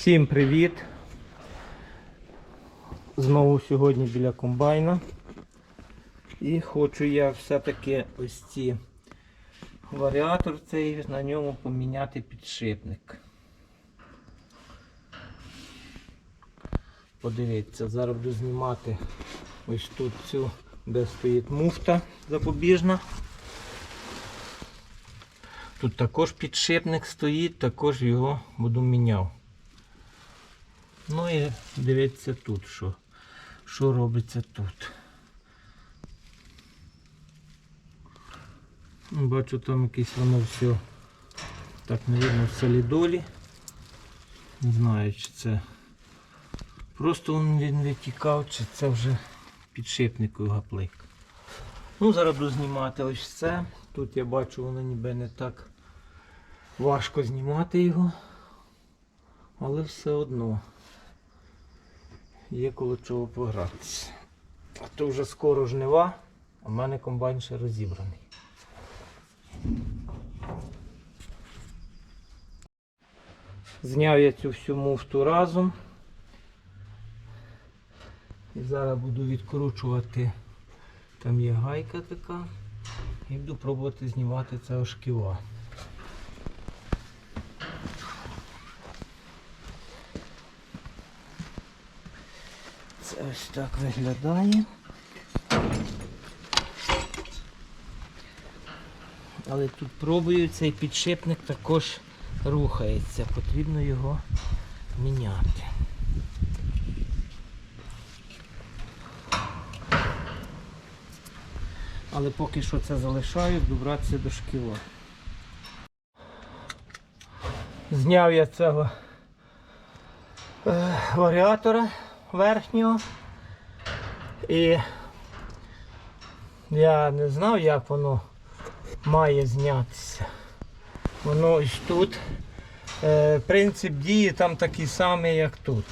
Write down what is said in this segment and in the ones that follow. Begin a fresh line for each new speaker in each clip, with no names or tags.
Всім привіт! Знову сьогодні біля комбайна. І хочу я все-таки ось ці варіатор цей на ньому поміняти підшипник. Подивіться, зараз буду знімати ось тут цю, де стоїть муфта запобіжна. Тут також підшипник стоїть, також його буду міняв. Ну і дивіться тут, що, що робиться тут. Бачу, там якесь воно все так, навірно, в солідолі. Не знаю, чи це просто він витікав, чи це вже підшипнику гаплик. Ну, зараз буду знімати ось це. Тут я бачу, воно ніби не так важко знімати його, але все одно є коло чого погратися. А то вже скоро жнива, а в мене комбайн ще розібраний. Зняв я цю всю муфту разом. І зараз буду відкручувати. Там є гайка така. І буду пробувати знімати це шківа. Це ось так виглядає. Але тут пробую, цей підшипник також рухається. Потрібно його міняти. Але поки що це залишаю, буду братися до шкіла. Зняв я цього е, варіатора верхнього. І я не знав, як воно має знятися. Воно ось тут. Е, принцип дії там такий самий, як тут.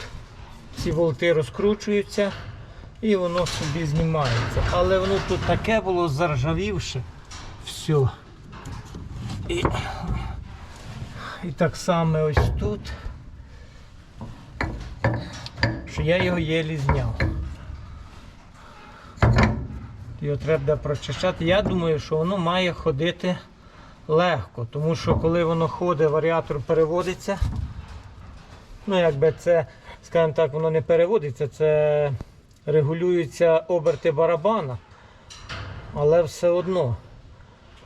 Ці болти розкручуються і воно собі знімається. Але воно тут таке було заржавівше. Все. І, і так само ось тут. Що я його єлі зняв. Його треба прочищати. Я думаю, що воно має ходити легко, тому що коли воно ходить, варіатор переводиться. Ну, якби це, скажімо так, воно не переводиться, це регулюються оберти барабана, але все одно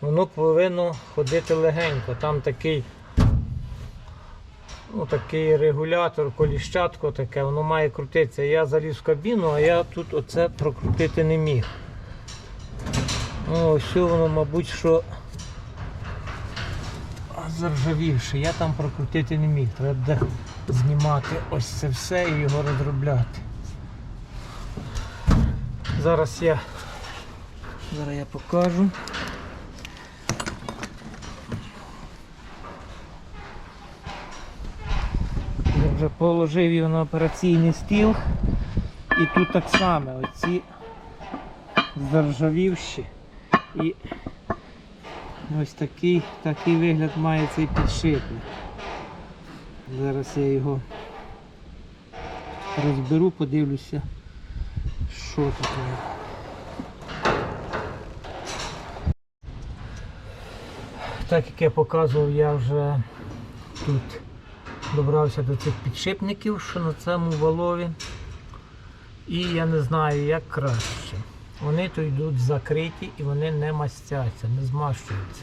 воно повинно ходити легенько. Там такий, ну, такий регулятор, коліщатко таке, воно має крутитися. Я заліз в кабіну, а я тут оце прокрутити не міг. Ну, ось воно, мабуть, що заржавівше. Я там прокрутити не міг. Треба знімати ось це все і його розробляти. Зараз я зараз я покажу. Вже положив його на операційний стіл. І тут так само оці заржавівші. І ось такий, такий вигляд має цей підшипник. Зараз я його розберу, подивлюся, що тут. Так як я показував, я вже тут добрався до цих підшипників, що на цьому валові. І я не знаю, як краще. Вони то йдуть закриті і вони не мастяться, не змащуються.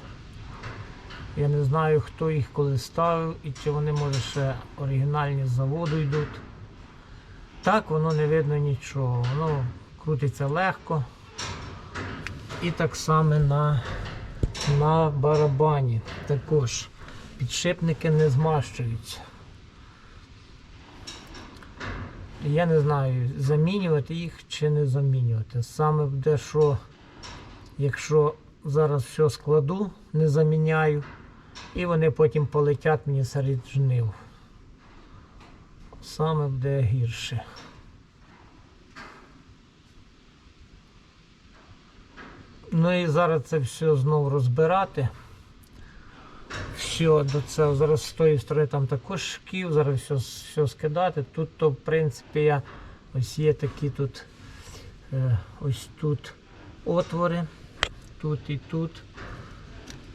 Я не знаю, хто їх коли ставив і чи вони, може, ще оригінальні з заводу йдуть. Так воно не видно нічого. Воно крутиться легко. І так само на, на барабані також. Підшипники не змащуються. Я не знаю, замінювати їх чи не замінювати. Саме буде, що якщо зараз все складу, не заміняю, і вони потім полетять мені серед жнив. Саме буде гірше. Ну і зараз це все знову розбирати. Все до цього. Зараз з тої сторони там також шків, зараз все, все скидати. Тут то, в принципі, я ось є такі тут е, ось тут отвори, тут і тут.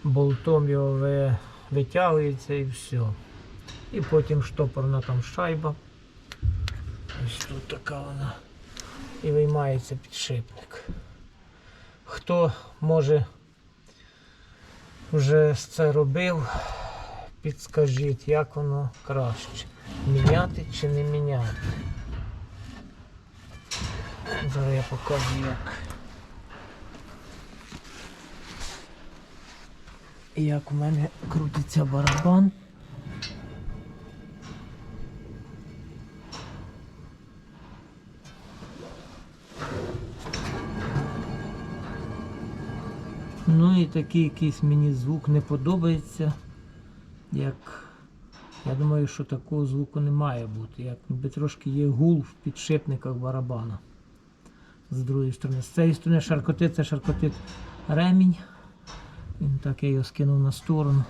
Болтом його ви, витягується і все. І потім штопорна там шайба. Ось тут така вона. І виймається підшипник. Хто може вже це робив, підскажіть, як воно краще. Міняти чи не міняти. Зараз я покажу як. Як у мене крутиться барабан. Ну і такий якийсь мені звук не подобається. Як я думаю, що такого звуку не має бути. Як ніби трошки є гул в підшипниках барабана. З другої сторони. З цієї сторони шаркотит, це шаркотит ремінь. Він так я його скинув на сторону.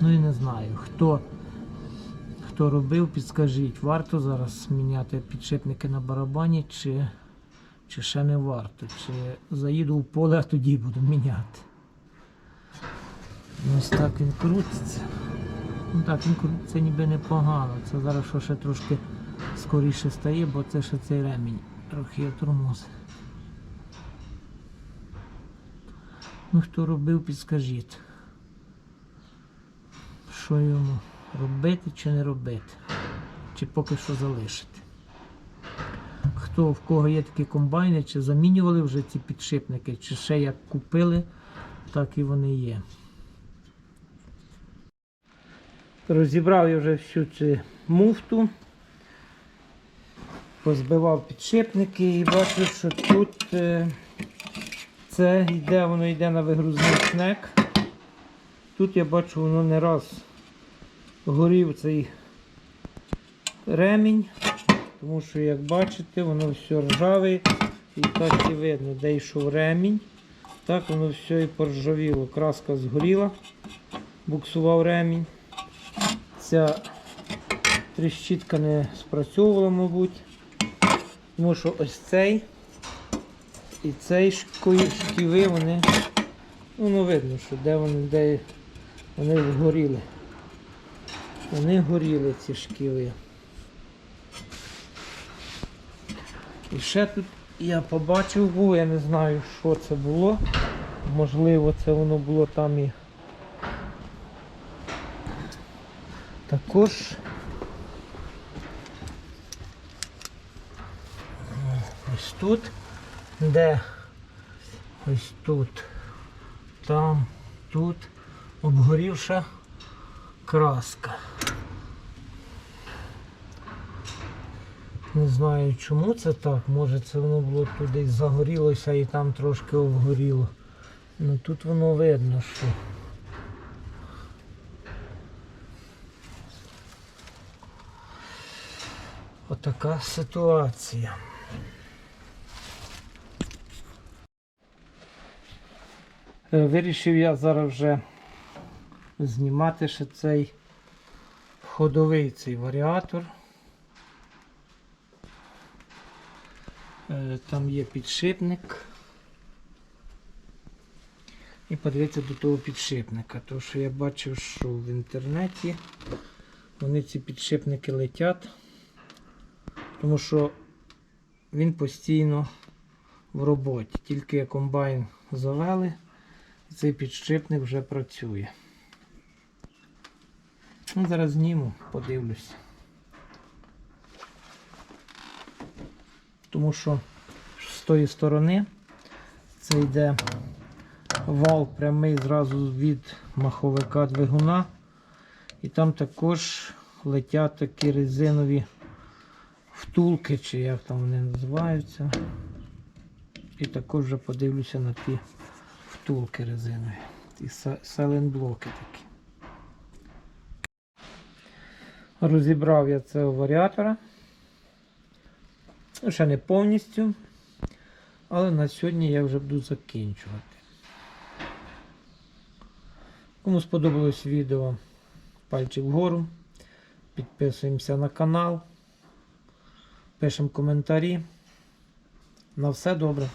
Ну і не знаю, хто, хто робив, підскажіть, варто зараз міняти підшипники на барабані, чи, чи ще не варто, чи заїду в поле, а тоді буду міняти. Ось так він крутиться. Ну так, він крутиться ніби непогано. Це зараз що ще трошки скоріше стає, бо це ще цей ремінь трохи тормоз. Ну хто робив, підскажіть. Що йому робити чи не робити? Чи поки що залишити? Хто в кого є такі комбайни, чи замінювали вже ці підшипники, чи ще як купили, так і вони є. Розібрав я вже всю цю муфту, позбивав підшипники і бачу, що тут е, це йде, воно йде на вигрузний снек. Тут я бачу, воно не раз горів цей ремінь, тому що, як бачите, воно все ржаве і так і видно, де йшов ремінь. Так воно все і поржавіло. Краска згоріла, буксував ремінь. Ця тріщітка не спрацьовувала, мабуть. Тому що ось цей і цей шківи, вони, воно видно, що де вони, де вони згоріли. Вони горіли ці шківи. І ще тут я побачив, був, я не знаю, що це було. Можливо, це воно було там і також. Ось тут, де ось тут, там, тут обгорівша краска. Не знаю чому це так, може це воно було десь загорілося і там трошки обгоріло. Ну тут воно видно, що. Отака ситуація. Е, Вирішив я зараз вже знімати ще цей ходовий цей варіатор. Там є підшипник. І подивитися до того підшипника. Тому що я бачив, що в інтернеті вони ці підшипники летять, тому що він постійно в роботі. Тільки комбайн завели, цей підшипник вже працює. Ну, зараз зніму, подивлюсь. Тому що з тої сторони це йде вал прямий зразу від маховика двигуна. І там також летять такі резинові втулки, чи як там вони називаються. І також вже подивлюся на ті втулки резинові. Ті селенблоки такі. Розібрав я цього варіатора. Ну, ще не повністю. Але на сьогодні я вже буду закінчувати. Кому сподобалось відео, пальчик вгору. Підписуємося на канал. Пишемо коментарі. На все добре.